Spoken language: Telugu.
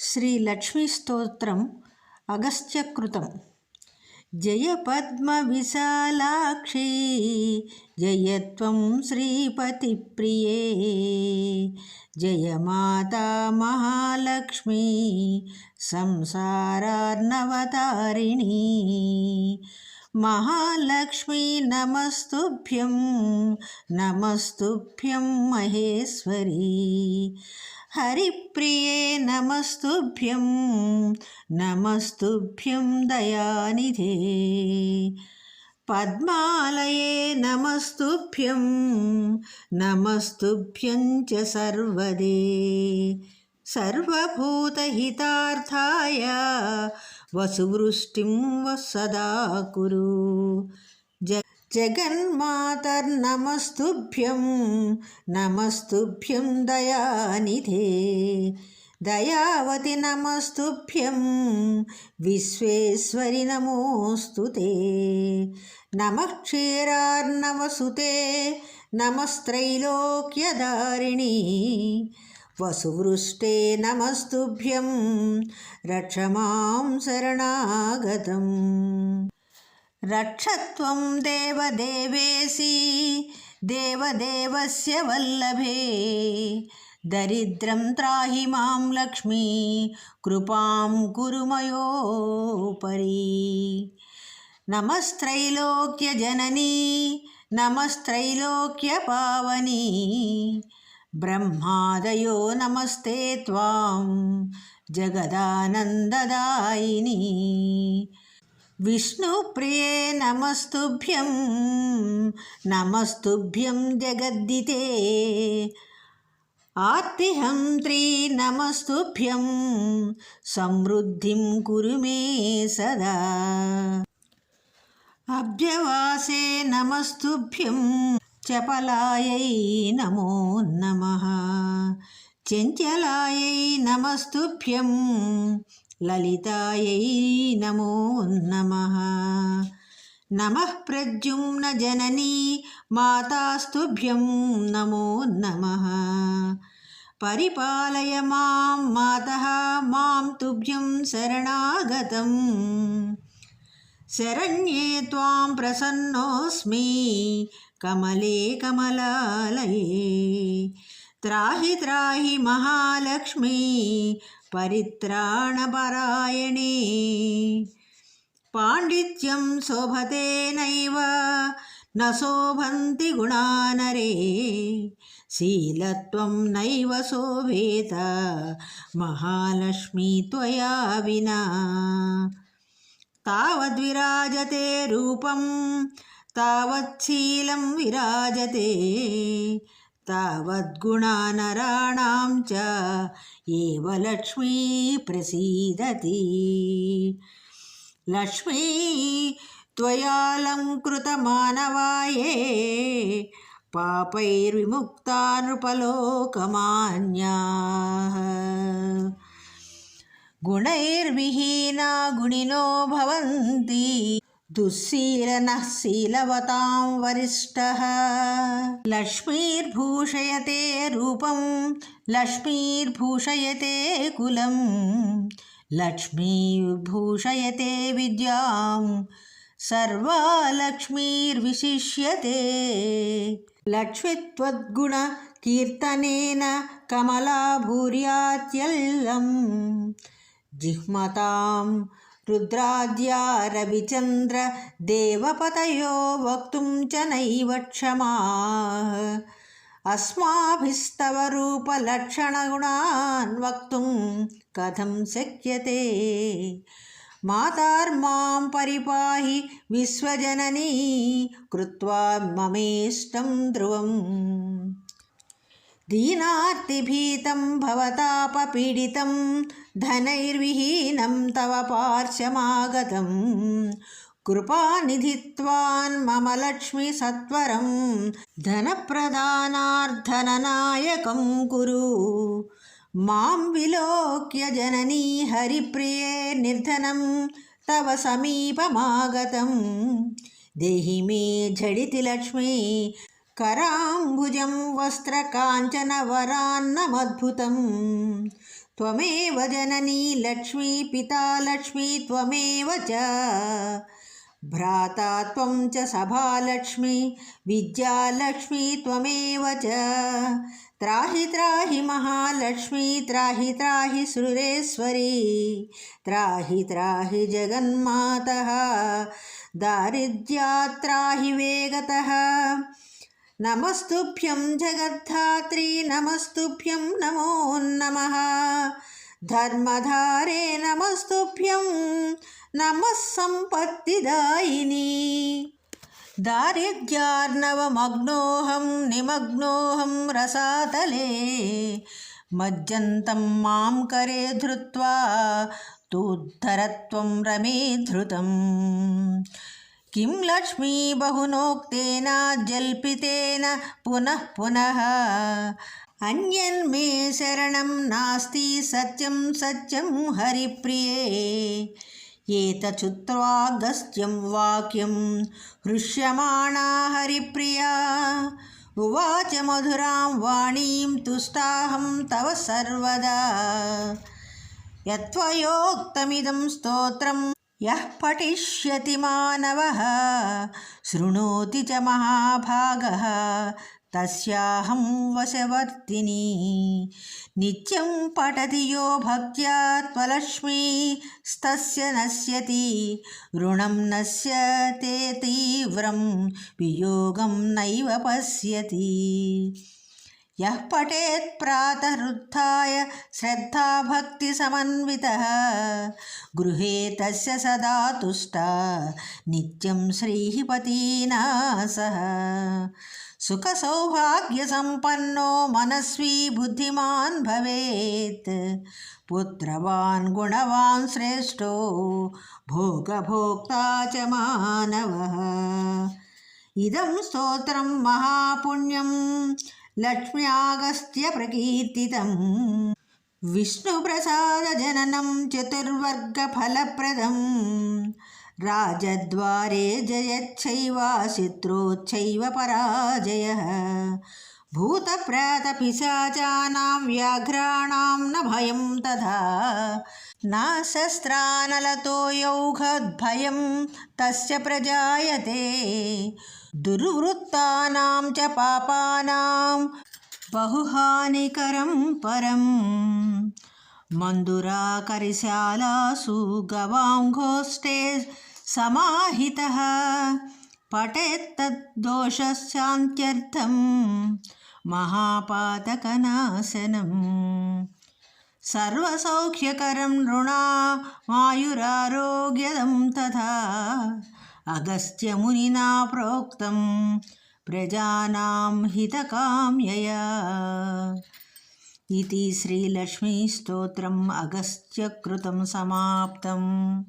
శ్రీ లక్ష్మీ స్తోత్రం అగస్త్యకృతం జయ పద్మ విశాలాక్షి జయత్వం శ్రీపతి ప్రియే. జయ మాతా మహాలక్ష్మి సంసారార్ణవతారిణి. మహాలక్ష్మీ నమస్తుభ్యం నమస్తుభ్యం మహేశ్వరీ. హరిప్రియే నమస్తుభ్యం నమస్తుభ్యం దయానిధే. పద్మాలయే నమస్తుభ్యం నమస్తుభ్యం చ సర్వదే. సర్వభూతహితార్థాయ వసువృష్టిం వసదా కురు జగన్మాతర్నమస్తుభ్యం నమస్తుభ్యం దయానిధే. దయావతి నమస్తుభ్యం విశ్వేశ్వరి నమోస్తు నమ క్షీరార్నవసుతే నమస్త్రైలోక్యదారిణి వసువృష్టే నమస్తుభ్యం రక్షమాం శరణాగతం. రక్షత్వం దేవదేవేసి దేవదేవస్య వల్లభే. దరిద్రం త్రాహి మాం లక్ష్మీ కృపాం కురుమయోపరి నమస్త్రైలోక్య జననీ నమస్త్రైలోక్యజననీ నమస్త్రైలోక్యపావని బ్రహ్మాదయో నమస్తే త్వాం జగదానందదాయిని. విష్ణుప్రియే నమస్తుభ్యం నమస్తుభ్యం జగద్దితే. ఆర్తిహంత్రీ నమస్తుభ్యం సమృద్ధిం కురు మే సదా. అబ్జవాసే నమస్తుభ్యం చపలాయై నమో నమః. చెంచలాయై నమస్తుభ్యం లలితాయై నమో. నమ నమ ప్రద్యుమ్న జననీ మాతాస్తుభ్యం నమో నమ. పరిపాలయ మాం మాత మాం తుభ్యం శరణాగతం. శరణ్యే త్వాం ప్రసన్నోస్మి కమలే కమలాలయే. త్రాహి త్రాహి మహాలక్ష్మీ పరిత్రాణపరాయణే. పాండిత్యం శోభతే నైవ న శోభంతి గుణానరే. శీలత్వం నైవ శోభేత మహాలక్ష్మీ త్వయా వినా. తావద్విరాజతే రూపం తావత్శీలం విరాజతే. तावद्गुणानराणां च एव लक्ष्मी प्रसीदति लक्ष्मी त्वयालङ्कृतमानवाये पापैर्विमुक्ता नृपलोकमान्याः गुणैर्विहीना गुणिनो भवन्ति दुःशीलनः शीलवतां वरिष्ठः लक्ष्मीर्भूषयते रूपं लक्ष्मीर्भूषयते कुलं लक्ष्मीर्भूषयते विद्यां सर्वा लक्ष्मीर्विशिष्यते लक्ष्मीत्वद्गुणकीर्तनेन कमला भूर्यात्यल्लं जिह्मतां रुद्राद्या रविचन्द्रदेवपतयो वक्तुं च नैव क्षमाः अस्माभिस्तव रूपलक्षणगुणान् वक्तुं कथं शक्यते मातार्मां परिपाहि विश्वजननी कृत्वा ममेष्टं ध्रुवम् दीनार्तिभीतं भवतापपीडितं धनैर्विहीनं तव पार्श्वमागतं कृपानिधित्वान् मम लक्ष्मि सत्वरं धनप्रदानार्धननायकं कुरु मां विलोक्य जननी हरिप्रिये निर्धनं तव समीपमागतं देहि मे झटिति लक्ष्मी कराम्बुजं वस्त्रकाञ्चनवरान्नमद्भुतं। त्वमेव जननी लक्ष्मी, पिता लक्ष्मी, त्वमेव च। भ्राता त्वं च सभालक्ष्मी विद्यालक्ष्मी त्वमेव च। त्राहि त्राहि महालक्ष्मी, त्राहि त्राहि सुरेश्वरी, त्राहि त्राहि जगन्मातः। दारिद्र्यात्राहि वेगतः। నమస్తుభ్యం జగద్ధాత్రి నమస్తుభ్యం నమో నమ. ధర్మధారే నమస్తుభ్యం నమస్సంపత్తిదాయిని. దారిద్ర్యార్ణవమగ్నోహం నిమగ్నోహం రసాతలే. మజ్జంతం మాం కరే ధృత్వా తూద్ధరత్వం రమే ధృతం. కిం లక్ష్మీ బహునోక్తేన జల్పితేన పునః పునః అన్యన్మే శరణం నాస్తి సత్యం సత్యం హరిప్రియే ఏతచుత్వాగస్త్యం వాక్యం హృష్యమాణా హరిప్రియా ఉవాచ మధురాం వాణీం తుష్టాహం తవ సర్వదా యత్వయోక్తమిదం స్తోత్రం యః పఠిష్యతి మానవ శృణోతి చ మహాభాగ తస్యాహం వశవర్తిని నిత్యం పఠతి యో భక్త్యా త్వలక్ష్మీ స్తస్య నశ్యతి రుణం నశ్యతే తీవ్రం వియోగం నైవ పశ్యతి యః పఠేత్ ప్రాతరుత్య శ్రద్ధాభక్తిసమన్విత గృహే తస్య సదా తుష్ట నిత్యం శ్రీపతినా సహ సుఖసౌభాగ్యసంపన్నో మనస్వీ బుద్ధిమాన్ భవేత్ పుత్రవాన్ గుణవాన్ శ్రేష్టో భోగభోక్త చ మానవ ఇదం స్తోత్రం మహాపుణ్యం महापुण्यं लक्ष्म्यागस्त्यप्रकीर्तितम् विष्णुप्रसादजननं चतुर्वर्गफलप्रदम् राजद्वारे जयच्छैव शत्रोच्छैव पराजयः भूतप्रेतपिशाचानां व्याघ्राणां न भयं तथा నా శస్త్రానలతో యౌఘద్భయం తస్య ప్రజాయతే. దుర్వృత్తానాం చ పాపానాం బహుహానికరం పరం. మందురా కరిశాలాసు గవాంఘోష్టే సమాహిత. పఠేత్తద్దోషాంత్యర్థం మహాపాతకనాశనం. सर्वसौख्यकरं नृणामायुरारोग्यदं तथा अगस्त्यमुनिना प्रोक्तं प्रजानां हितकाम्यया। इति श्रीलक्ष्मीस्तोत्रम् अगस्त्यकृतं समाप्तम्।